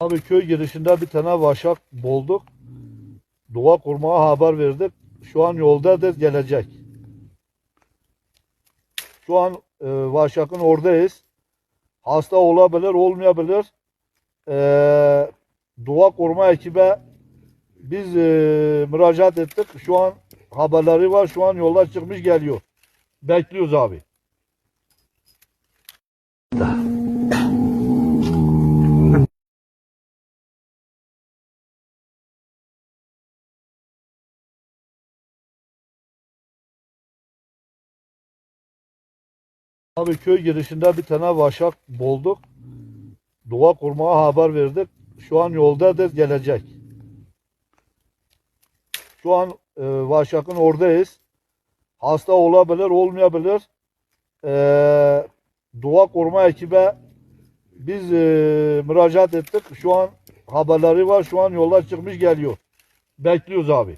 Abi köy girişinde bir tane vaşak bulduk. Dua kurmaya haber verdik. Şu an yoldadır gelecek. Şu an e, vaşakın oradayız. Hasta olabilir, olmayabilir. E, dua kurma ekibe biz e, müracaat ettik. Şu an haberleri var. Şu an yolda çıkmış geliyor. Bekliyoruz abi. Abi köy girişinde bir tane vaşak bulduk. Dua kurmaya haber verdik. Şu an yoldadır gelecek. Şu an e, vaşakın oradayız. Hasta olabilir, olmayabilir. E, dua kurma ekibe biz e, müracaat ettik. Şu an haberleri var. Şu an yolda çıkmış geliyor. Bekliyoruz abi.